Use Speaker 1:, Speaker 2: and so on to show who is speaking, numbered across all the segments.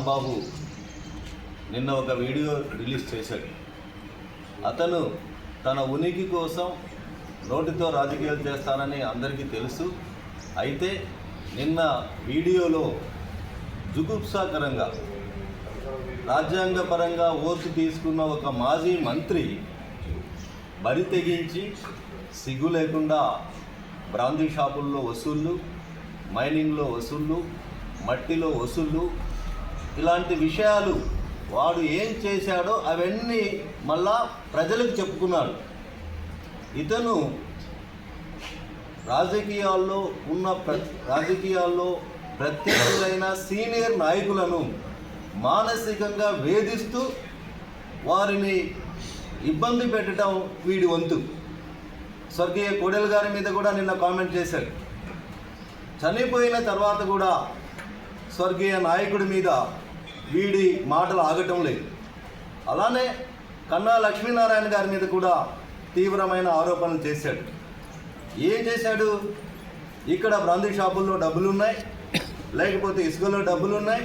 Speaker 1: రాంబాబు నిన్న ఒక video release చేశాడు. అతను తన ఉనికి కోసం నోటితో రాజకీయాలు చేస్తానని అందరికీ తెలుసు. అయితే నిన్న వీడియోలో జుగుప్సాకరంగా రాజ్యాంగపరంగా ఓటు తీసుకున్న ఒక మాజీ మంత్రి బరి తెగించి సిగ్గు లేకుండా బ్రాందీ షాపుల్లో వసూళ్ళు మైనింగ్లో వసూళ్ళు మట్టిలో వసూళ్ళు ఇలాంటి విషయాలు వాడు ఏం చేశాడో అవన్నీ మళ్ళా ప్రజలకు చెప్పుకున్నాడు. ఇతను రాజకీయాల్లో ఉన్న ప్ర రాజకీయాల్లో ప్రత్యేకులైన సీనియర్ నాయకులను మానసికంగా వేధిస్తూ వారిని ఇబ్బంది పెట్టడం వీడి వంతు. స్వర్గీయ కోడెల గారి మీద కూడా నిన్న కామెంట్ చేశాడు. చనిపోయిన తర్వాత కూడా స్వర్గీయ నాయకుడి మీద వీడి మాటలు ఆగటం లేదు. అలానే కన్నా లక్ష్మీనారాయణ గారి మీద కూడా తీవ్రమైన ఆరోపణలు చేశాడు. ఏం చేశాడు? ఇక్కడ బ్రాందీ షాపుల్లో డబ్బులు ఉన్నాయి లేకపోతే ఇసుకలో డబ్బులు ఉన్నాయి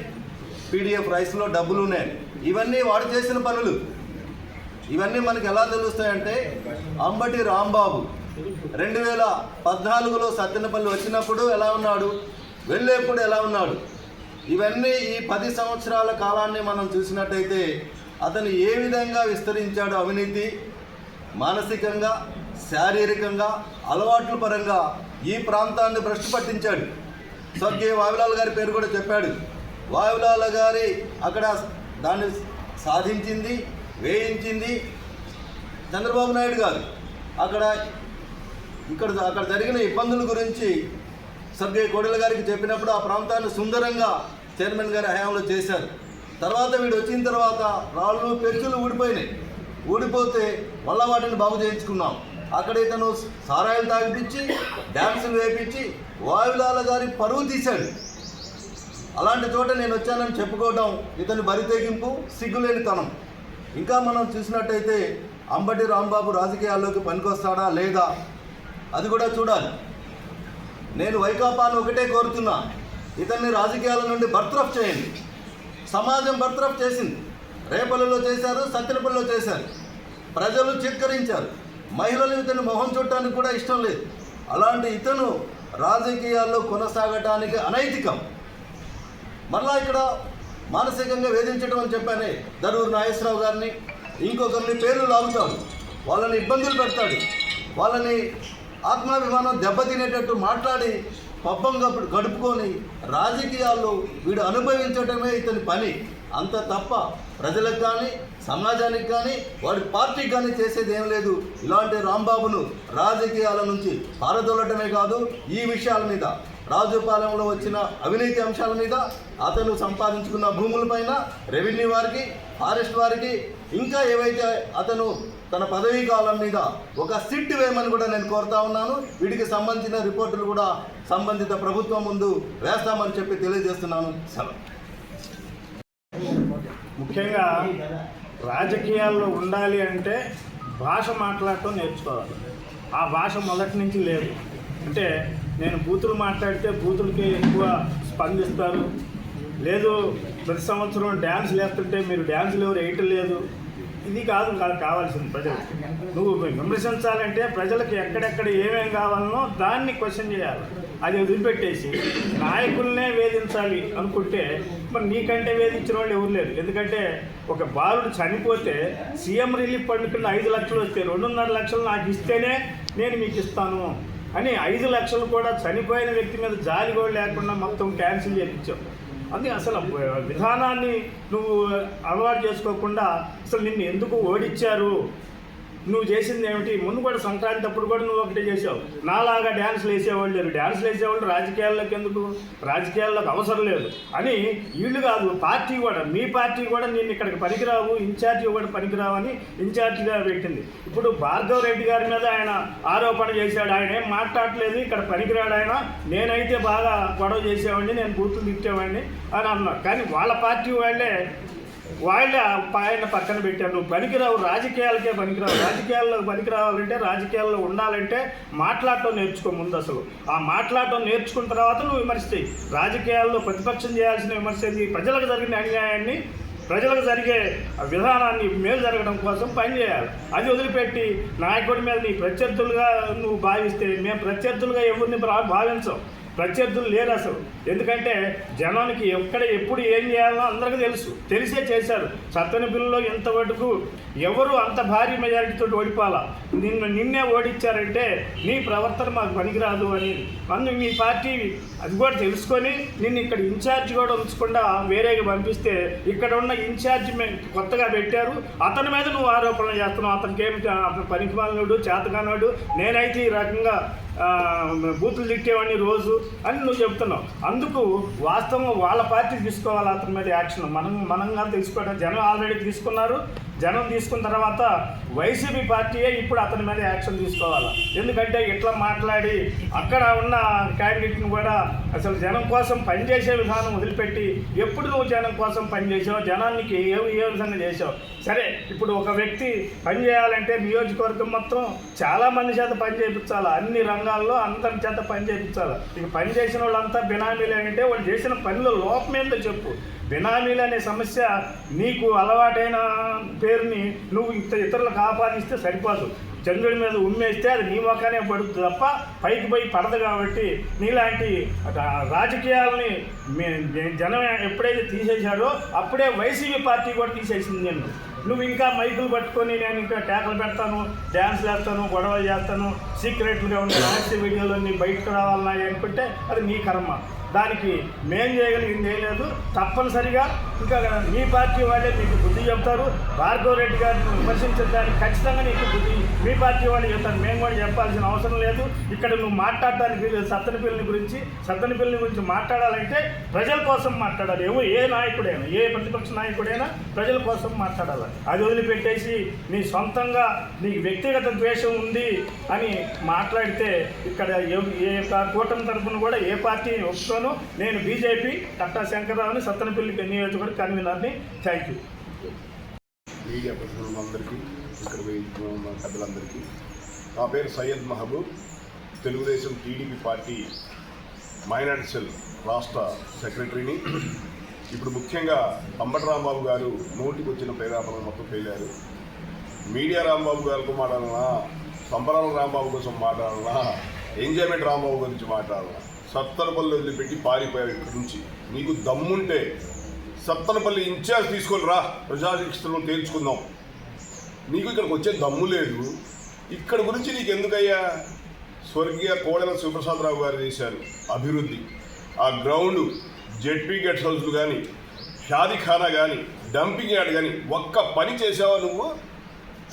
Speaker 1: పీడిఎఫ్ రైస్లో డబ్బులు ఉన్నాయి ఇవన్నీ వాడు చేసిన పనులు. ఇవన్నీ మనకు ఎలా తెలుస్తాయంటే అంబటి రాంబాబు రెండు వేల పద్నాలుగులో సత్తెనపల్లి వచ్చినప్పుడు ఎలా ఉన్నాడు? వెళ్ళేప్పుడు ఎలా ఉన్నాడు? ఇవన్నీ ఈ పది సంవత్సరాల కాలాన్ని మనం చూసినట్టయితే అతను ఏ విధంగా విస్తరించాడు అవినీతి? మానసికంగా శారీరకంగా అలవాట్ల పరంగా ఈ ప్రాంతాన్ని భ్రష్టు పట్టించాడు. స్వర్గీయ వావిలాల్ గారి పేరు కూడా చెప్పాడు. వావిలాల్ గారి అక్కడ దాన్ని సాధించింది వేయించింది చంద్రబాబు నాయుడు గారు. అక్కడ ఇక్కడ అక్కడ జరిగిన ఇబ్బందుల గురించి సభ్య కోడెల గారికి చెప్పినప్పుడు ఆ ప్రాంతాన్ని సుందరంగా చైర్మన్ గారి హయాంలో చేశారు. తర్వాత వీడు వచ్చిన తర్వాత రాళ్ళు పెంచులు ఊడిపోయినాయి. ఊడిపోతే మళ్ళా వాటిని బాగు చేయించుకున్నాం. అక్కడ ఇతను సారాయిలు తాగిపించి డ్యాన్సులు వేపించి వాయులాల గారి పరువు తీశాడు. అలాంటి చోట నేను వచ్చానని చెప్పుకోవడం ఇతని బరితెగింపు సిగ్గులేనితనం. ఇంకా మనం చూసినట్టయితే అంబటి రాంబాబు రాజకీయాల్లోకి పనికొస్తాడా లేదా? అది కూడా చూడాలి. నేను వైకాపాను ఒకటే కోరుతున్నా. ఇతన్ని రాజకీయాల నుండి బర్త్రఫ్ చేయండి. సమాజం బర్త్రఫ్ చేసింది. రేపలలో చేశారు సత్యనపల్లిలో చేశారు. ప్రజలు చిత్కరించారు. మహిళలు ఇతను మొహం చూడటానికి కూడా ఇష్టం లేదు. అలాంటి ఇతను రాజకీయాల్లో కొనసాగటానికి అనైతికం. మరలా ఇక్కడ మానసికంగా వేధించడం అని చెప్పానే దరూరు నాగేశ్వరరావు గారిని. ఇంకొకరిని పేర్లు లాగుతాడు. వాళ్ళని ఇబ్బందులు పెడతాడు. వాళ్ళని ఆత్మాభిమానం దెబ్బతినేటట్టు మాట్లాడి పబ్బం గడుపుకొని రాజకీయాల్లో వీడు అనుభవించడమే ఇతని పని. అంత తప్ప ప్రజలకు కానీ సమాజానికి కానీ వాడి పార్టీకి కానీ చేసేది ఏం లేదు. ఇలాంటి రాంబాబును రాజకీయాల నుంచి పారదోలటమే కాదు ఈ విషయాల మీద రాజుపాలెంలో వచ్చిన అవినీతి అంశాల మీద అతను సంపాదించుకున్న భూములపైన రెవెన్యూ వారికి ఫారెస్ట్ వారికి ఇంకా ఏవైతే అతను తన పదవీ కాలం మీద ఒక సిట్ వేయమని కూడా నేను కోరుతా ఉన్నాను. వీటికి సంబంధించిన రిపోర్టులు కూడా సంబంధిత ప్రభుత్వం ముందు వేస్తామని చెప్పి తెలియజేస్తున్నాను. సెలవు
Speaker 2: ముఖ్యంగా రాజకీయాల్లో ఉండాలి అంటే భాష మాట్లాడటం నేర్చుకోవాలి. ఆ భాష మొదటి నుంచి లేదు. అంటే నేను బూతులు మాట్లాడితే బూతులకి ఎక్కువ స్పందిస్తారు. లేదు ప్రతి సంవత్సరం డ్యాన్స్ లేస్తుంటే మీరు డ్యాన్సులు ఎవరు వేయటం లేదు. ఇది కాదు కాదు కావాల్సింది ప్రజలు. నువ్వు విమర్శించాలంటే ప్రజలకు ఎక్కడెక్కడ ఏమేం కావాలనో దాన్ని క్వశ్చన్ చేయాలి. అది వదిలిపెట్టేసి నాయకులనే వేధించాలి అనుకుంటే మరి నీకంటే వేధించిన వాళ్ళు ఎవరు లేరు. ఎందుకంటే ఒక బాలుడు చనిపోతే సీఎం రిలీఫ్ ఫండ్ కింద ఐదు లక్షలు వస్తే రెండున్నర లక్షలు నాకు ఇస్తేనే నేను మీకు ఇస్తాను అని ఐదు లక్షలు కూడా చనిపోయిన వ్యక్తి మీద జాలి కూడా లేకుండా మొత్తం క్యాన్సిల్ చేయించాం అందుకే అసలు విధానాన్ని నువ్వు అలవాటు చేసుకోకుండా అసలు నిన్ను ఎందుకు ఓడిచ్చారు? నువ్వు చేసింది ఏమిటి? ముందు కూడా సంక్రాంతి అప్పుడు కూడా నువ్వు ఒకటే చేసావు నాలాగా డ్యాన్స్లు వేసేవాళ్ళు లేరు. డ్యాన్స్లు వేసేవాళ్ళు రాజకీయాల్లోకి ఎందుకు? రాజకీయాల్లోకి అవసరం లేదు. అని వీళ్ళు కాదు పార్టీ కూడా. మీ పార్టీ కూడా నేను ఇక్కడికి పనికిరావు ఇన్ఛార్జి కూడా పనికిరావు అని ఇన్ఛార్జిగా పెట్టింది. ఇప్పుడు భార్గవ రెడ్డి గారి మీద ఆయన ఆరోపణ చేశాడు. ఆయన ఏం మాట్లాడలేదు ఇక్కడ పనికిరాడు ఆయన. నేనైతే బాగా గొడవ చేసేవాడిని నేను గుర్తు తిట్టేవాడిని అని అన్నారు. కానీ వాళ్ళ పార్టీ వాళ్ళే వాళ్ళ ఆయన పక్కన పెట్టారు. నువ్వు పనికిరావు రాజకీయాలకే పనికిరావు. రాజకీయాల్లో పనికిరావాలంటే రాజకీయాల్లో ఉండాలంటే మాట్లాడటం నేర్చుకో ముందు అసలు ఆ మాట్లాడటం నేర్చుకున్న తర్వాత నువ్వు విమర్శి రాజకీయాల్లో ప్రతిపక్షం చేయాల్సిన విమర్శ ప్రజలకు జరిగిన అన్యాయాన్ని ప్రజలకు జరిగే విధానాన్ని మేలు జరగడం కోసం పనిచేయాలి అది వదిలిపెట్టి నాయకుడి మీద నీ ప్రత్యర్థులుగా నువ్వు భావిస్తే మేము ప్రత్యర్థులుగా ఎవరిని భావించం. ప్రత్యర్థులు లేరు అసలు. ఎందుకంటే జనానికి ఎక్కడ ఎప్పుడు ఏం చేయాలో అందరికీ తెలుసు. తెలిసే చేశారు. సత్తని పిల్లలో ఇంతవరకు ఎవరు అంత భారీ మెజారిటీతో ఓడిపోవాలా? నిన్ను నిన్నే ఓడించారంటే నీ ప్రవర్తన మాకు పనికిరాదు అని. అందుకు మీ పార్టీ అది కూడా తెలుసుకొని నిన్ను ఇక్కడ ఇన్ఛార్జ్ కూడా ఉంచకుండా వేరేగా పంపిస్తే ఇక్కడ ఉన్న ఇన్ఛార్జ్ కొత్తగా పెట్టారు. అతని మీద నువ్వు ఆరోపణలు చేస్తున్నావు. అతనికి ఏమి అతను పనికిమాలినోడు చేతగానోడు నేనైతే ఈ రకంగా బూతులు తిట్టేవాడిని రోజు. అని నువ్వు చెప్తున్నావు. అందుకు వాస్తవం వాళ్ళ పార్టీ తీసుకోవాలి అతని మీద యాక్షన్. మనం మనంగా తీసుకోవడం. జనం ఆల్రెడీ తీసుకున్నారు. జనం తీసుకున్న తర్వాత వైసీపీ పార్టీయే ఇప్పుడు అతని మీద యాక్షన్ తీసుకోవాలి. ఎందుకంటే ఇట్లా మాట్లాడి అక్కడ ఉన్న క్యాండిడేట్ని కూడా అసలు జనం కోసం పనిచేసే విధానం వదిలిపెట్టి ఎప్పుడు నువ్వు జనం కోసం పనిచేసావు జనానికి ఏ ఏ విధంగా చేసావు. సరే ఇప్పుడు ఒక వ్యక్తి పని చేయాలంటే నియోజకవర్గం మొత్తం చాలామంది చేత పని చేయించాలి. అన్ని రంగాల్లో అందరి చేత పని చేయించాలి. ఇక పని చేసిన వాళ్ళంతా బినామీలు అంటే వాళ్ళు చేసిన పనిలో లోపమేందో చెప్పు. బినామీలు అనే సమస్య నీకు అలవాటైన పేరుని నువ్వు ఇంత ఇతరులకు ఆపాదిస్తే సరిపోదు. చంద్రుడి మీద ఉమ్మేస్తే అది నీ మొక్కనే పడుతుంది తప్ప పైకి పోయి పడదు కాబట్టి నీలాంటి రాజకీయాలని మే- జనం ఎప్పుడైతే తీసేశాడో అప్పుడే వైసీపీ పార్టీ కూడా తీసేసింది నేను నువ్వు ఇంకా మైకులు పట్టుకొని నేను ఇంకా ట్యాకలు పెడతాను డ్యాన్స్ చేస్తాను గొడవలు చేస్తాను సీక్రెట్లుగా ఉన్న రహస్య వీడియోలన్నీ బయటకు రావాలని అనుకుంటే అది నీ కర్మ. దానికి మేం చేయగలిగింది ఏం లేదు. తప్పనిసరిగా ఇంకా మీ పార్టీ వాళ్ళే మీకు బుద్ధి చెప్తారు. భార్గవ రెడ్డి గారిని విమర్శించడానికి ఖచ్చితంగా నీకు బుద్ధి మీ పార్టీ వాళ్ళు చెప్తారు. మేము కూడా చెప్పాల్సిన అవసరం లేదు. ఇక్కడ నువ్వు మాట్లాడటానికి సత్తని పిల్లని గురించి సత్తని పిల్లని గురించి మాట్లాడాలంటే ప్రజల కోసం మాట్లాడాలి. ఏమో ఏ నాయకుడైనా ఏ ప్రతిపక్ష నాయకుడైనా ప్రజల కోసం మాట్లాడాలి. అది వదిలిపెట్టేసి నీ సొంతంగా నీకు వ్యక్తిగత ద్వేషం ఉంది అని మాట్లాడితే ఇక్కడ ఏ యొక్క కూటమి తరఫున కూడా ఏ పార్టీని ఒప్పుకోను నేను బీజేపీ కట్టా శంకరరావుని సత్తనపల్లి నియోజకవర్గ కన్వీనర్ని థ్యాంక్ యూ.
Speaker 3: మీడియా అందరికీ ఇక్కడ ఉన్న పెద్దలందరికీ నా పేరు Syed Mahaboob. Telugu Desam TDP party minority cell రాష్ట్ర సెక్రటరీని. ఇప్పుడు ముఖ్యంగా అంబటి రాంబాబు గారు నోటికి వచ్చిన ప్రేరేపణ మొత్తం పేలారు మీడియా రాంబాబు గారితో మాట్లాడాలన్నా సంబరాల రాంబాబు కోసం మాట్లాడాలన్నా ఎంజాయ్మెంట్ రాంబాబు గురించి మాట్లాడాలన్నా సత్తనపల్లి వదిలిపెట్టి పారిపోయావు ఇక్కడి నుంచి. నీకు దమ్ముంటే సత్తనపల్లి ఇన్ఛార్జ్ తీసుకొని రా ప్రజాశిక్షలో తేల్చుకుందాం. నీకు ఇక్కడికి వచ్చే దమ్ము లేదు. ఇక్కడ గురించి నీకు ఎందుకయ్యా? స్వర్గీయ కోడెల శివప్రసాదరావు గారు చేశారు అభివృద్ధి. ఆ గ్రౌండ్ జెడ్పీ గెట్ హౌస్లు కానీ షాదీఖానా కానీ డంపింగ్ యార్డ్ కానీ ఒక్క పని చేసావా నువ్వు?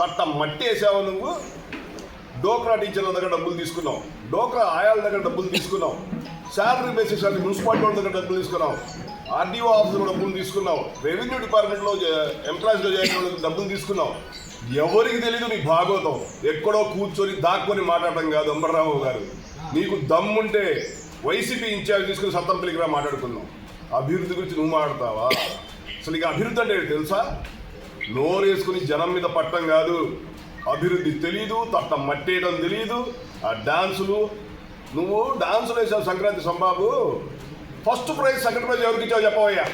Speaker 3: తట్ట మట్టి వేసావా నువ్వు? డోక్రా టీచర్ల దగ్గర డబ్బులు తీసుకున్నావు. డోక్రా ఆయాల దగ్గర డబ్బులు తీసుకున్నావు. శాలరీ బేసిస్ అంటే మున్సిపాలిటీ వాళ్ళ దగ్గర డబ్బులు తీసుకున్నావు. ఆర్డీఓ ఆఫీసులో డబ్బులు తీసుకున్నావు. రెవెన్యూ డిపార్ట్మెంట్లో ఎంప్లాయీస్లో చేసిన వాళ్ళకి డబ్బులు తీసుకున్నావు. ఎవరికి తెలియదు నీ భాగవతం ఎక్కడో కూర్చొని దాక్కొని మాట్లాడటం కాదు అంబర్రావు గారు. నీకు దమ్ముంటే వైసీపీ ఇన్ఛార్జ్ తీసుకుని సత్తంపల్లికి రా మాట్లాడుకున్నావు అభివృద్ధి గురించి నువ్వు మాట్లాడతావా? అసలు ఇక అభివృద్ధి అంటే తెలుసా? నోరేసుకుని జనం మీద పట్టడం కాదు. అభివృద్ధి తెలీదు తట్ట మట్టేయడం తెలియదు ఆ డాన్సులు నువ్వు డాన్సులు వేసావు సంక్రాంతి సంబాబు. ఫస్ట్ ప్రైజ్ సెకండ్ ప్రైజ్ ఎవరికి ఇచ్చావు చెప్పవయ్యా.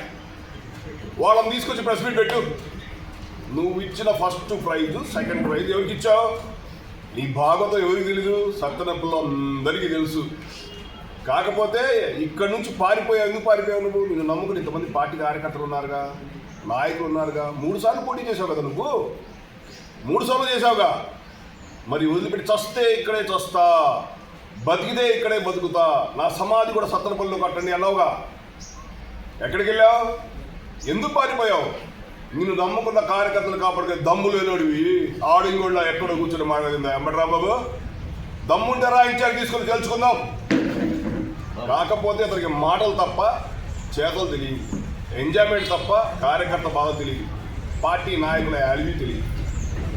Speaker 3: వాళ్ళని తీసుకొచ్చి ప్రెస్ మీట్ పెట్టు. నువ్వు ఇచ్చిన ఫస్ట్ ప్రైజ్ సెకండ్ ప్రైజ్ ఎవరికి ఇచ్చావు? నీ భాగవతం ఎవరికి తెలీదు? సత్తనప్పుల్లో అందరికీ తెలుసు. కాకపోతే ఇక్కడ నుంచి పారిపోయావు ఎందుకు పారిపోయావు నువ్వు? నేను నమ్ముకుని ఇంతమంది పార్టీ కార్యకర్తలు ఉన్నారుగా నాయకులు ఉన్నారుగా. మూడు సార్లు పోటీ చేసావు కదా నువ్వు? మూడు సార్లు చేసావుగా మరి వదిలిపెట్టి చస్తే ఇక్కడే చస్తా. బతికితే ఇక్కడే బతుకుతా. నా సమాధి కూడా సత్తనపల్లిలో కట్టండి అన్నావుగా. ఎక్కడికి వెళ్ళావు ఎందుకు పారిపోయావు? నిన్ను నమ్ముకున్న కార్యకర్తలు కాపాడుకే దమ్ము లేనోడివి. ఆడింగోళ్ళ ఎక్కడో కూర్చొని మాట్లాడిందా? ఎంబడ్రా బాబు? దమ్ముంటే రా ఇన్ఛార్జ్ తీసుకొని తెలుసుకుందాం కాకపోతే అతనికి మాటలు తప్ప చేతలు తెలియదు ఎంజాయ్మెంట్ తప్ప కార్యకర్త బాధ తెలియదు. పార్టీ నాయకుల అలివి తెలియదు.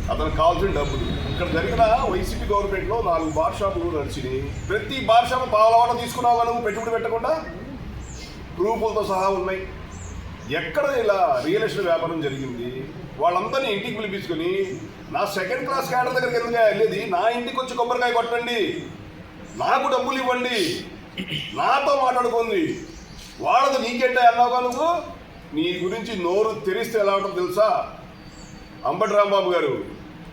Speaker 3: అతనికి కావాల్సిన డబ్బులు. ఇక్కడ జరిగిన వైసీపీ గవర్నమెంట్లో నాలుగు బార్ షాపులు నడిచినాయి. ప్రతి బార్ షాపు పాలవాట తీసుకున్నావు నువ్వు? పెట్టుబడి పెట్టకుండా? ప్రూఫులతో సహా ఉన్నాయి. ఎక్కడ ఇలా రియల్ ఎస్టేట్ వ్యాపారం జరిగింది? వాళ్ళందరినీ ఇంటికి పిలిపించుకొని నా సెకండ్ క్లాస్ క్యాడర్ దగ్గరికి ఎందుకు వెళ్ళేది? నా ఇంటికి వచ్చి కొబ్బరికాయ కొట్టండి. నాకు డబ్బులు ఇవ్వండి. నాతో మాట్లాడుకుంది వాళ్ళది నీకెట్టా అన్నావుగా నువ్వు? నీ గురించి నోరు తెరిస్తే ఎలా ఉంటుందో తెలుసా? అంబటి రాంబాబు గారు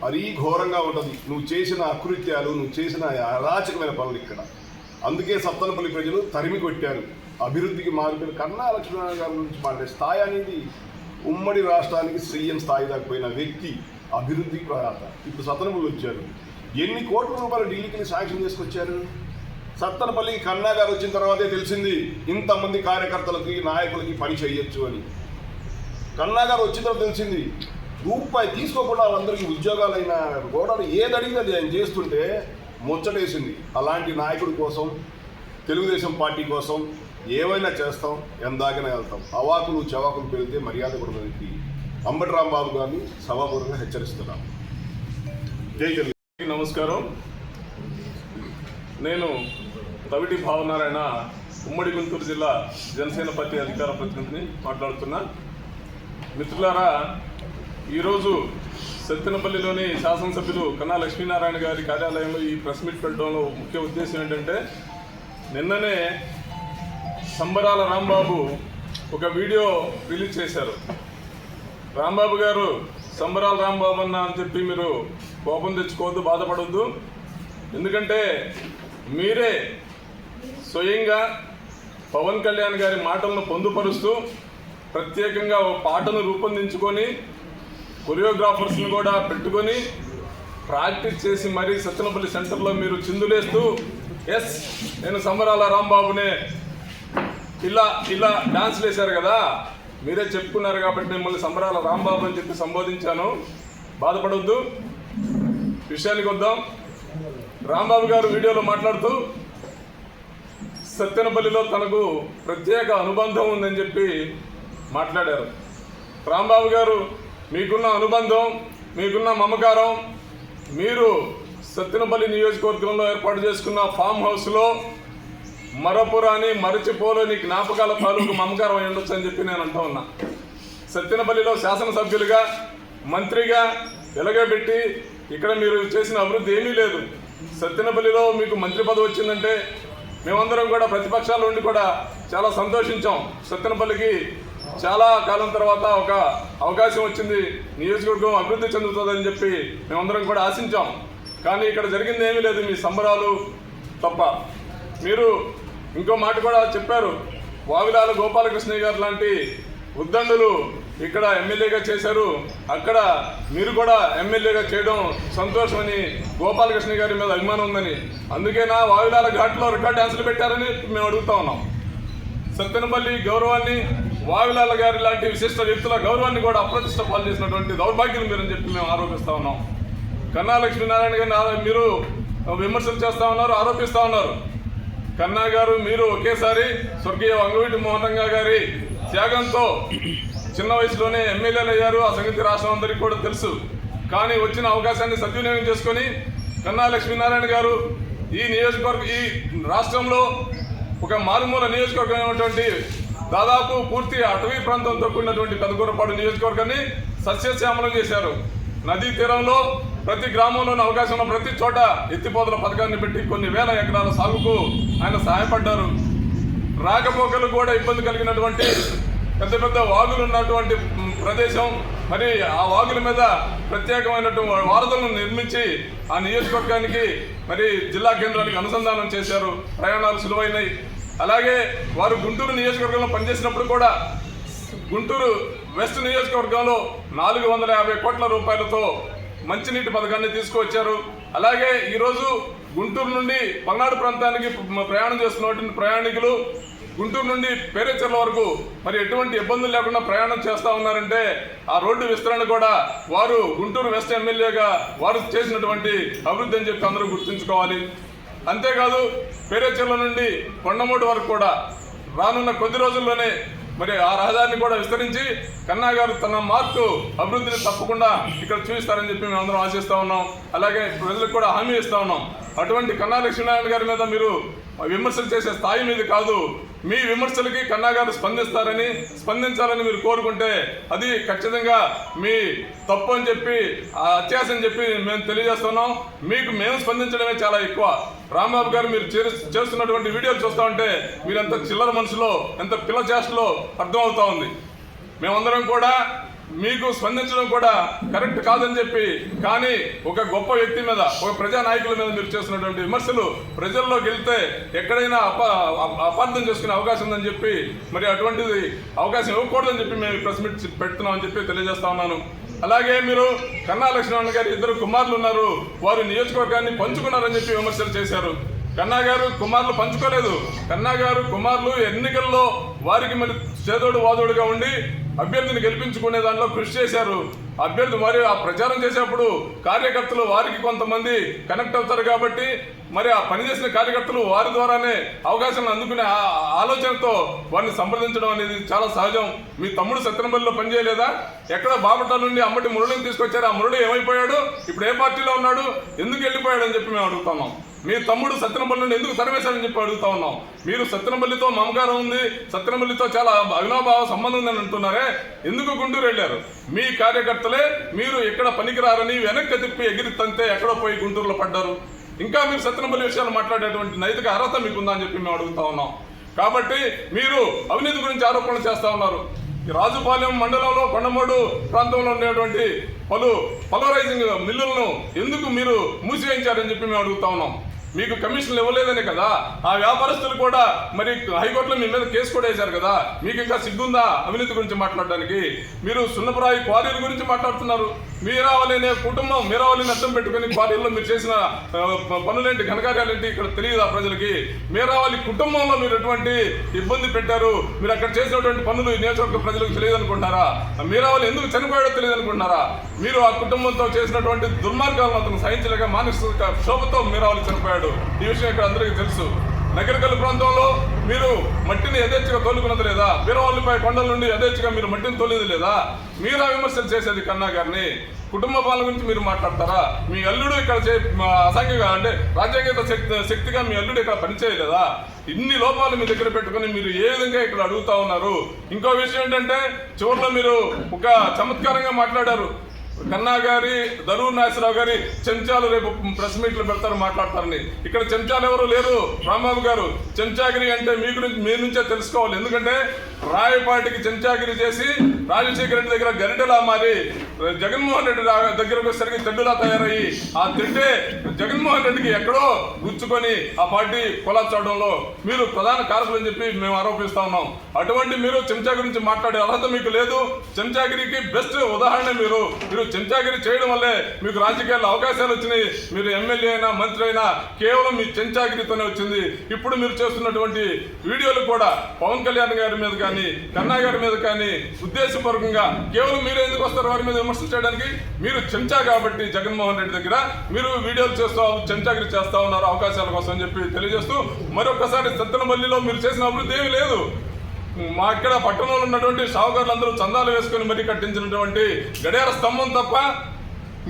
Speaker 3: మరీ ఘోరంగా ఉంటుంది. నువ్వు చేసిన అకృత్యాలు నువ్వు చేసిన అరాచకమైన పనులు ఇక్కడ. అందుకే సత్తనపల్లి ప్రజలు తరిమి కొట్టారు. అభివృద్ధికి మారిపోయిన కన్నా లక్ష్మీనారాయణ గారి నుంచి మాట్లాడే స్థాయి అనేది ఉమ్మడి రాష్ట్రానికి సీఎం స్థాయి దాకా పోయిన వ్యక్తి అభివృద్ధికి ప్రదాత. ఇప్పుడు సత్తనపల్లి వచ్చారు. ఎన్ని కోట్ల రూపాయలు ఢిల్లీకి శాంక్షన్ చేసుకొచ్చారు? సత్తనపల్లి కన్నా గారు వచ్చిన తర్వాతే తెలిసింది ఇంతమంది కార్యకర్తలకి నాయకులకి పని చేయొచ్చు అని. కన్నా గారు వచ్చిన తర్వాత తెలిసింది రూపాయి తీసుకోకుండా వాళ్ళందరికీ ఉద్యోగాలైన కూడా ఏది అడిగితే ఆయన చేస్తుంటే ముచ్చటేసింది. అలాంటి నాయకుడి కోసం తెలుగుదేశం పార్టీ కోసం ఏమైనా చేస్తాం ఎందాకనే వెళ్తాం. అవాకులు చవాకులు పెరిగితే మర్యాద కూడా అంబటి రాంబాబు గారిని సభాపూర్వకంగా హెచ్చరిస్తున్నాం. జై తెలుగు
Speaker 4: నమస్కారం. నేను తవిటి భావనారాయణ ఉమ్మడి గుంటూరు జిల్లా జనసేన పార్టీ అధికార ప్రతినిధిని మాట్లాడుతున్నా. మిత్రులారా ఈరోజు సత్తెనపల్లిలోని శాసనసభ్యులు కన్నా లక్ష్మీనారాయణ గారి కార్యాలయంలో ఈ ప్రెస్ మీట్ పెట్టడంలో ముఖ్య ఉద్దేశం ఏంటంటే నిన్ననే సంబరాల రాంబాబు ఒక వీడియో రిలీజ్ చేశారు. రాంబాబు గారు సంబరాల రాంబాబు అన్న అని చెప్పి మీరు కోపం తెచ్చుకోవద్దు బాధపడవద్దు ఎందుకంటే మీరే స్వయంగా పవన్ కళ్యాణ్ గారి మాటలను పొందుపరుస్తూ ప్రత్యేకంగా ఒక పాటను రూపొందించుకొని కొరియోగ్రాఫర్స్ని కూడా పెట్టుకొని ప్రాక్టీస్ చేసి మరీ సత్యనపల్లి సెంటర్లో మీరు చిందులేస్తూ ఎస్ నేను సంబరాల రాంబాబునే. ఇలా ఇలా డాన్స్ వేశారు కదా. మీరే చెప్పుకున్నారు కాబట్టి మిమ్మల్ని సంబరాల రాంబాబు అని చెప్పి సంబోధించాను. బాధపడవద్దు విషయానికి వద్దాం రాంబాబు గారు వీడియోలో మాట్లాడుతూ సత్యనపల్లిలో తనకు ప్రత్యేక అనుబంధం ఉందని చెప్పి మాట్లాడారు. రాంబాబు గారు మీకున్న అనుబంధం మీకున్న మమకారం మీరు సత్తినపల్లి నియోజకవర్గంలో ఏర్పాటు చేసుకున్న ఫామ్ హౌస్లో మరపురాని మరచిపోలేని జ్ఞాపకాల తాలూకు మమకారం అయి ఉండొచ్చు అని చెప్పి నేను అంటూ ఉన్నా. సత్తెనపల్లిలో శాసనసభ్యులుగా మంత్రిగా వెలగబెట్టి ఇక్కడ మీరు చేసిన అభివృద్ధి ఏమీ లేదు. సత్తెనపల్లిలో మీకు మంత్రి పదవి వచ్చిందంటే మేమందరం కూడా ప్రతిపక్షాలు ఉండి కూడా చాలా సంతోషించాం. సత్తెనపల్లికి చాలా కాలం తర్వాత ఒక అవకాశం వచ్చింది. నియోజకవర్గం అభివృద్ధి చెందుతుందని చెప్పి మేమందరం కూడా ఆశించాం. కానీ ఇక్కడ జరిగింది ఏమీ లేదు మీ సంబరాలు తప్ప. మీరు ఇంకో మాట కూడా చెప్పారు. వావిలాల గోపాలకృష్ణయ్య గారు లాంటి ఉద్దండులు ఇక్కడ ఎమ్మెల్యేగా చేశారు. అక్కడ మీరు కూడా ఎమ్మెల్యేగా చేయడం సంతోషమని గోపాలకృష్ణ గారి మీద అభిమానం ఉందని. అందుకేనా వావిలాల ఘాట్లో రికార్డ్ డ్యాన్సులు పెట్టారని మేము అడుగుతా ఉన్నాం. సత్తెనపల్లి గౌరవాన్ని వావిలాల గారి లాంటి విశిష్ట వ్యక్తుల గౌరవాన్ని కూడా అప్రతిష్ట పాలు చేసినటువంటి దౌర్భాగ్యం మీరని చెప్పి మేము ఆరోపిస్తా ఉన్నాం. కన్నా లక్ష్మీనారాయణ గారిని మీరు విమర్శలు చేస్తా ఉన్నారు ఆరోపిస్తా ఉన్నారు. కన్నా గారు మీరు ఒకేసారి స్వర్గీయ వంగవీటి మోహనంగా గారి త్యాగంతో చిన్న వయసులోనే ఎమ్మెల్యేలు అయ్యారు. ఆ సంగతి రాష్ట్రం అందరికీ కూడా తెలుసు. కానీ వచ్చిన అవకాశాన్ని సద్వినియోగం చేసుకొని కన్నా లక్ష్మీనారాయణ గారు ఈ నియోజకవర్గ ఈ రాష్ట్రంలో ఒక మారుమూల నియోజకవర్గం అయినటువంటి దాదాపు పూర్తి అటవీ ప్రాంతంతో కూడినటువంటి పెదకూరపాడు నియోజకవర్గాన్ని సస్యశ్యామలం చేశారు. నదీ తీరంలో ప్రతి గ్రామంలోని అవకాశం ఉన్న ప్రతి చోట ఎత్తిపోతల పథకాన్ని పెట్టి కొన్ని వేల ఎకరాల సాగుకు ఆయన సహాయపడ్డారు. రాకపోకలు కూడా ఇబ్బంది కలిగినటువంటి పెద్ద పెద్ద వాగులు ఉన్నటువంటి ప్రదేశం. మరి ఆ వాగుల మీద ప్రత్యేకమైనటువంటి వారధులను నిర్మించి ఆ నియోజకవర్గానికి మరి జిల్లా కేంద్రానికి అనుసంధానం చేశారు. ప్రయాణాలు సులువైనవి అలాగే వారు గుంటూరు నియోజకవర్గంలో పనిచేసినప్పుడు కూడా గుంటూరు వెస్ట్ నియోజకవర్గంలో నాలుగు వందల యాభై కోట్ల రూపాయలతో మంచినీటి పథకాన్ని తీసుకువచ్చారు. అలాగే ఈరోజు గుంటూరు నుండి పల్నాడు ప్రాంతానికి ప్రయాణం చేస్తున్నటువంటి ప్రయాణికులు గుంటూరు నుండి పేరేచర్ల వరకు మరి ఎటువంటి ఇబ్బందులు లేకుండా ప్రయాణం చేస్తూ ఉన్నారంటే ఆ రోడ్డు విస్తరణ కూడా వారు గుంటూరు వెస్ట్ ఎమ్మెల్యేగా వారు చేసినటువంటి అభివృద్ధి అని చెప్పి అందరూ గుర్తుంచుకోవాలి. అంతేకాదు పేరేచర్ల నుండి కొండమూడు వరకు కూడా రానున్న కొద్ది రోజుల్లోనే మరి ఆ రహదారిని కూడా విస్తరించి కన్నా గారు తన మార్కు అభివృద్ధిని తప్పకుండా ఇక్కడ చూపిస్తారని చెప్పి మేము అందరం ఆశిస్తూ ఉన్నాం. అలాగే ప్రజలకు కూడా హామీ ఇస్తా ఉన్నాం. అటువంటి కన్నా లక్ష్మీనారాయణ గారి మీద మీరు విమర్శలు చేసే స్థాయి మీద కాదు. మీ విమర్శలకి కన్నాగారు స్పందిస్తారని స్పందించాలని మీరు కోరుకుంటే అది ఖచ్చితంగా మీ తప్పు అని చెప్పి ఆ అత్యాశ అని చెప్పి మేము తెలియజేస్తున్నాం. మీకు మేము స్పందించడమే చాలా ఎక్కువ. రాంబాబు గారు మీరు చేస్తున్నటువంటి వీడియోలు చూస్తూ ఉంటే మీరు ఎంత చిల్లర మనసులో ఎంత పిల్ల చేష్టలో అర్థమవుతా ఉంది. మేమందరం కూడా మీకు స్పందించడం కూడా కరెక్ట్ కాదని చెప్పి కానీ ఒక గొప్ప వ్యక్తి మీద ఒక ప్రజా నాయకుల మీద మీరు చేస్తున్నటువంటి విమర్శలు ప్రజల్లోకి వెళ్తే ఎక్కడైనా అప అపార్థం చేసుకునే అవకాశం ఉందని చెప్పి మరి అటువంటిది అవకాశం ఇవ్వకూడదని చెప్పి మేము ప్రెస్ మీట్ పెడుతున్నామని చెప్పి తెలియజేస్తా ఉన్నాను. అలాగే మీరు కన్నా లక్ష్మణ గారి ఇద్దరు కుమారులు ఉన్నారు వారు నియోజకవర్గాన్ని పంచుకున్నారని చెప్పి విమర్శలు చేశారు. కన్నా గారు కుమారులు పంచుకోలేదు. కన్నా గారు కుమారులు ఎన్నికల్లో వారికి మరి చేదోడు వాదోడుగా ఉండి అభ్యర్థిని గెలిపించుకునే దాంట్లో కృషి చేశారు. అభ్యర్థి మరి ఆ ప్రచారం చేసేప్పుడు కార్యకర్తలు వారికి కొంతమంది కనెక్ట్ అవుతారు కాబట్టి మరి ఆ పనిచేసిన కార్యకర్తలు వారి ద్వారానే అవకాశాలను అందుకునే ఆ- ఆలోచనతో వారిని సంప్రదించడం అనేది చాలా సహజం. మీ తమ్ముడు సత్యనబల్లిలో పనిచేయలేదా? ఎక్కడ బాపట్ల నుండి అమ్మటి మురళిని తీసుకొచ్చారు? ఆ మురళి ఏమైపోయాడు? ఇప్పుడు ఏ పార్టీలో ఉన్నాడు? ఎందుకు వెళ్ళిపోయాడు అని చెప్పి మేము అడుగుతున్నాం మీ తమ్ముడు సత్యనపల్లి నుండి ఎందుకు తరిమేశాడని చెప్పి అడుగుతా ఉన్నాం. మీరు సత్యనపల్లితో మమకారం ఉంది సత్యనపల్లితో చాలా అవినాభావ సంబంధం ఉందని అంటున్నారే. ఎందుకు గుంటూరు వెళ్ళారు? మీ కార్యకర్తలే మీరు ఎక్కడ పనికిరారని వెనక్కి తిప్పి ఎగిరి తంతే ఎక్కడో పోయి గుంటూరులో పడ్డారు. ఇంకా మీరు సత్యనబలి విషయాలు మాట్లాడేటువంటి నైతిక అర్హత మీకు అని చెప్పి మేము అడుగుతా ఉన్నాం. కాబట్టి మీరు అవినీతి గురించి ఆరోపణలు చేస్తూ ఉన్నారు. ఈ రాజుపాలెం మండలంలో కొండమూడు ప్రాంతంలో ఉండేటువంటి పలు పలవరైజింగ్ మిల్లులను ఎందుకు మీరు మూసివేయించారని చెప్పి మేము అడుగుతా ఉన్నాం. మీకు కమిషన్లు ఇవ్వలేదనే కదా? ఆ వ్యాపారస్తులు కూడా మరి హైకోర్టులో మీ మీద కేసు కూడా వేశారు కదా? మీకు ఇంకా సిగ్గుందా అవినీతి గురించి మాట్లాడడానికి? మీరు సున్నపురాయి క్వారీల గురించి మాట్లాడుతున్నారు. మీరావలినే కుటుంబం మీరావలిని అర్థం పెట్టుకుని క్వారీల్లో మీరు చేసిన పనులేంటి ఘనకార్యాలేంటి ఇక్కడ ఆ ప్రజలకి? మీరావలి కుటుంబంలో మీరు ఎటువంటి ఇబ్బంది పెట్టారు? మీరు అక్కడ చేసినటువంటి పనులు ఈ నియోజకవర్గ ప్రజలకు తెలియదు అనుకుంటున్నారా మీరావలి ఎందుకు చనిపోయాడో తెలియదు అనుకుంటున్నారా మీరు ఆ కుటుంబంతో చేసినటువంటి దుర్మార్గాలను అతను సహించలేక మానసిక క్షోభతో మీరావలి చనిపోయాడు. ఈ విషయం ఇక్కడ అందరికీ తెలుసు. నగరికల్ ప్రాంతంలో మీరు మట్టిని యథేచ్ఛగా తోలుకున్నది లేదా? బీరవల్లిపై కొండల నుండి యథేచ్ఛగా మీరు మట్టిని తోలేది లేదా? మీరా విమర్శలు చేసేది కన్నా గారిని. కుటుంబ పాలన గురించి మీరు మాట్లాడతారా? మీ అల్లుడు ఇక్కడ చే మా అసంఖ్యంగా అంటే రాజ్యాంగేత శక్తి శక్తిగా మీ అల్లుడు ఇక్కడ పనిచేయలేదా? ఇన్ని లోపాలు మీ దగ్గర పెట్టుకుని మీరు ఏ విధంగా ఇక్కడ అడుగుతా ఉన్నారు? ఇంకో విషయం ఏంటంటే చివరిలో మీరు ఒక చమత్కారంగా మాట్లాడారు. కన్నా గారి ధనూర్ నాసిరావు గారి చెంచాలు రేపు ప్రెస్ మీట్లు పెడతారు మాట్లాడతారని. ఇక్కడ చెంచాలు ఎవరు లేరు? రాంబాబు గారు. చెంచాగిరి అంటే మీ గురించి మీ నుంచే తెలుసుకోవాలి. ఎందుకంటే రాయపాటికి చెంచాగిరి చేసి రాజశేఖర రెడ్డి దగ్గర గరిటెలా మారి జగన్మోహన్ రెడ్డి దగ్గరకు వచ్చేసరికి తెడ్డులా తయారయ్యి ఆ తెడ్డే జగన్మోహన్ రెడ్డికి ఎక్కడో గుచ్చుకొని ఆ పార్టీ కొలాచడంలో మీరు ప్రధాన కారకులు అని చెప్పి మేము ఆరోపిస్తా ఉన్నాం. అటువంటి మీరు చెంచా గురించి మాట్లాడే అర్హత మీకు లేదు. చెంచాగిరికి బెస్ట్ ఉదాహరణ మీరు. మీరు చెంచాగిరి చేయడం వల్లే మీకు రాజకీయాల్లో అవకాశాలు వచ్చినాయి. మీరు ఎమ్మెల్యే అయినా మంత్రి అయినా కేవలం మీ చెంచాగిరితోనే వచ్చింది. ఇప్పుడు మీరు చేస్తున్నటువంటి వీడియోలు కూడా పవన్ కళ్యాణ్ గారి మీద కానీ కన్నా గారి మీద కానీ ఉద్దేశపూర్వకంగా కేవలం మీరు ఎందుకు వస్తారు వారి మీద విమర్శలు చేయడానికి? మీరు చెంచా కాబట్టి జగన్మోహన్ రెడ్డి దగ్గర మీరు వీడియోలు చేస్తూ చెంచాగిరి చేస్తా ఉన్నారు అవకాశాల కోసం చెప్పి తెలియజేస్తూ మరొకసారి సత్తెనపల్లిలో మీరు చేసిన అభివృద్ధి ఏమీ లేదు. మా ఇక్కడ పట్టణంలో ఉన్నటువంటి షావుకారులందరూ చందాలు వేసుకొని మరీ కట్టించినటువంటి గడియార స్తంభం తప్ప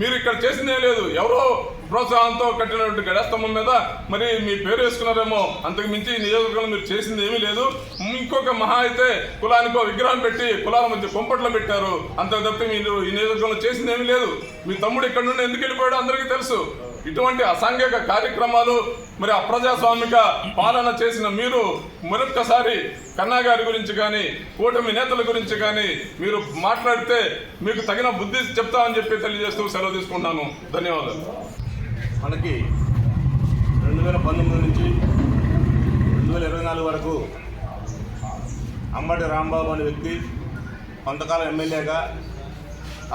Speaker 4: మీరు ఇక్కడ చేసిందే లేదు. ఎవరో ప్రోత్సాహంతో కట్టినటువంటి గడియార స్తంభం మీద మరి మీ పేరు వేసుకున్నారేమో అంతకు మించి ఈ నియోజకవర్గంలో మీరు చేసింది ఏమీ లేదు. ఇంకొక మహా అయితే కులానికో విగ్రహం పెట్టి కులాల మధ్య కొంపట్లో పెట్టారు. అంత తప్పితే మీరు ఈ నియోజకవర్గంలో చేసింది ఏమీ లేదు. మీ తమ్ముడు ఇక్కడ నుండి ఎందుకు వెళ్ళిపోయాడో అందరికీ తెలుసు. ఇటువంటి అసాంఘిక కార్యక్రమాలు మరి అప్రజాస్వామిక పాలన చేసిన మీరు మరొక్కసారి కన్నా గారి గురించి కానీ కూటమి నేతల గురించి కానీ మీరు మాట్లాడితే మీకు తగిన బుద్ధి చెప్తామని చెప్పి తెలియజేస్తూ సెలవు తీసుకుంటాను. ధన్యవాదాలు.
Speaker 1: మనకి రెండు వేల పంతొమ్మిది నుంచి రెండు వేల ఇరవై నాలుగు వరకు అంబటి రాంబాబు అనే వ్యక్తి కొంతకాలం ఎమ్మెల్యేగా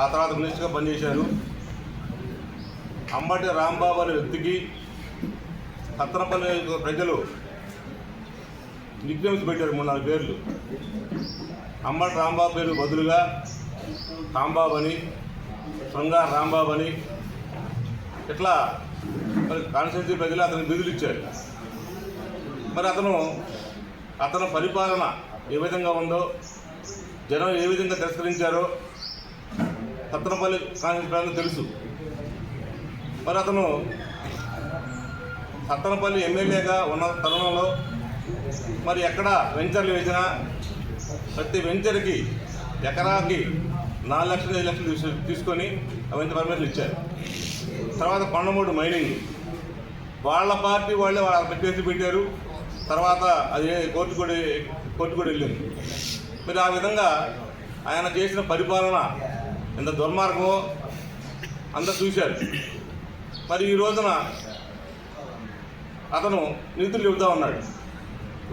Speaker 1: ఆ తర్వాత మినిస్టర్గా పనిచేశారు. అంబటి రాంబాబు అనే వ్యక్తికి సత్రపల్లి ప్రజలు నిక్నేమ్స్ పెట్టారు మూడు నాలుగు పేర్లు. అంబటి రాంబాబు పేరు బదులుగా రాంబాబు అని శృంగార రాంబాబు అని. ఇట్లా మరి కాన్స్టిట్యూన్సీ ప్రజలు అతనికి బిధులు ఇచ్చారు. మరి అతను అతని పరిపాలన ఏ విధంగా ఉందో జనం ఏ విధంగా తిరస్కరించారో సత్రపల్లి కాన్స్టిట్యూన్సీ ప్రజలకు తెలుసు. మరి అతను
Speaker 5: సత్తనపల్లి ఎమ్మెల్యేగా ఉన్న తరుణంలో మరి ఎక్కడ వెంచర్లు వేసినా ప్రతి వెంచర్కి ఎకరాకి నాలుగు లక్షలు ఐదు లక్షలు తీసు- తీసుకొని అవన్నీ పర్మిషన్ ఇచ్చారు. తర్వాత కొండమూడు మైనింగ్. వాళ్ళ పార్టీ వాళ్ళే వాళ్ళ కేసు పెట్టారు. తర్వాత అది కోర్టు కూడా కోర్టు కూడా వెళ్ళింది. మరి ఆ విధంగా ఆయన చేసిన పరిపాలన ఎంత దుర్మార్గమో అందరు చూశారు. మరి ఈ రోజున అతను నిధులు చెబుతా ఉన్నాడు.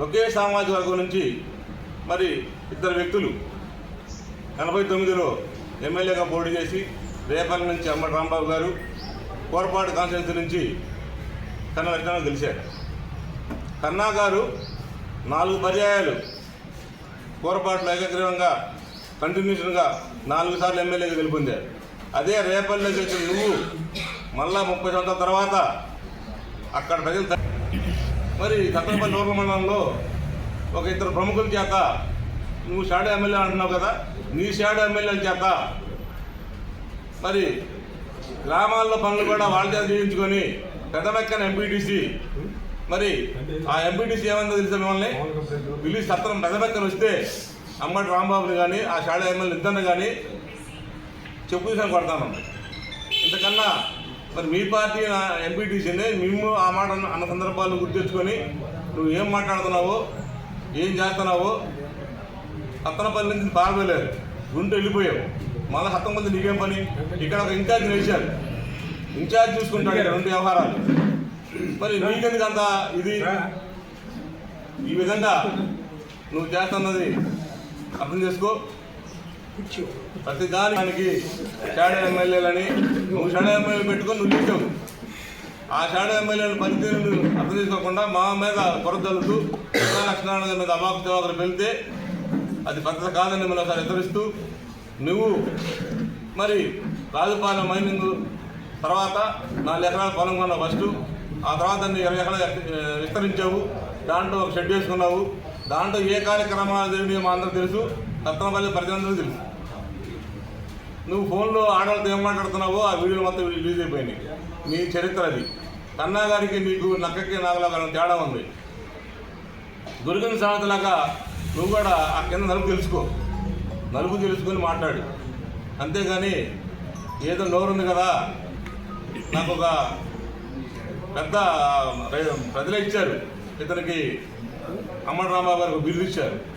Speaker 5: ఒకే సామాజిక వర్గం నుంచి మరి ఇద్దరు వ్యక్తులు ఎనభై తొమ్మిదిలో ఎమ్మెల్యేగా పోటీ చేసి రేపల్లి నుంచి అమ్మటి రాంబాబు గారు కోరపాటు కాన్స్టిట్యున్సీ నుంచి కన్నా రచన గెలిచారు కన్నా గారు నాలుగు పర్యాయాలు కోరపాటులో ఏకగ్రీవంగా కంటిన్యూషన్గా నాలుగు సార్లు ఎమ్మెల్యేగా గెలుపొందారు. అదే రేపల్లిలో గెలిచిన నువ్వు మళ్ళా ముప్పై సంవత్సరాల తర్వాత అక్కడ ప్రజలు మరి సత్తనపల్లి రూరల్ మండలంలో ఒక ఇద్దరు ప్రముఖుల చేత నువ్వు షాడో ఎమ్మెల్యే అంటున్నావు కదా నీ షాడో ఎమ్మెల్యేల చేత మరి గ్రామాల్లో పనులు కూడా వాళ్ళ చేత చేయించుకొని పెద్దమెక్కన ఎంపీటీసీ మరి ఆ ఎంపీటీసీ ఏమందో తెలుసా మిమ్మల్ని? పిలిచి సత్రం పెద్దమెక్కన వస్తే అమ్మటి రాంబాబుని కానీ ఆ షాడో ఎమ్మెల్యే ఇద్దరిని కానీ చెప్పు కొడతాను. ఇంతకన్నా మరి మీ పార్టీ ఎంపీటీసీని మేము ఆ మాట అన్న సందర్భాలు సందర్భాలను గుర్తు తెచ్చుకొని నువ్వు ఏం మాట్లాడుతున్నావు ఏం చేస్తున్నావు సత్తనపల్లి నుంచి పారవేలేదు గుంటూ వెళ్ళిపోయావు. మళ్ళీ సత్తనపల్లి నీకేం పని? ఇక్కడ ఒక ఇన్ఛార్జ్ వేశారు. ఇన్ఛార్జ్ చూసుకుంటాడు రెండు వ్యవహారాలు. మరి నీకెందుకు అంత ఇది? ఈ విధంగా నువ్వు చేస్తున్నది అర్థం చేసుకో. ప్రతి దానికి షాడో ఎమ్మెల్యేలని నువ్వు షాడో ఎమ్మెల్యే పెట్టుకొని నువ్వు చూసావు ఆ షాడో ఎమ్మెల్యేలు పనితీరును అర్థం చేసుకోకుండా మా మీద కొరదలుతూ లక్ష్మీనారాయణ మీద అవాకు దేవతలు వెళ్తే అది భద్రత కాదని మిమ్మల్ని ఒకసారి హెచ్చరిస్తూ నువ్వు మరి రాజుపాలెం మైనింగ్ తర్వాత నాలుగు ఎకరాల పొలం కొన్నావు ఫస్ట్ ఆ తర్వాత దాన్ని ఇరవై ఎకరాలు విస్తరించావు. దాంట్లో ఒక షెడ్ వేసుకున్నావు. దాంట్లో ఏ కార్యక్రమాలు జరిగినాయో మా అందరూ తెలుసు. రత్నపల్లి ప్రజలందరూ తెలుసు. నువ్వు ఫోన్లో ఆడవాళ్ళతో ఏం మాట్లాడుతున్నావో ఆ వీడియోలు మొత్తం రిలీజ్ అయిపోయినాయి. నీ చరిత్ర అది. కన్నా గారికి నీకు నక్కకి నాగలాగా తేడా ఉంది. దొరికిన సామెతలాగా నువ్వు కూడా ఆ కింద నలుపు తెలుసుకో. నలుపు తెలుసుకొని మాట్లాడు. అంతేగాని ఏదో నోరుంది కదా నాకు ఒక పెద్ద ప్రజలు ఇచ్చారు. ఇతనికి అమ్మడి రాంబాబు గారికి బిల్లు ఇచ్చారు.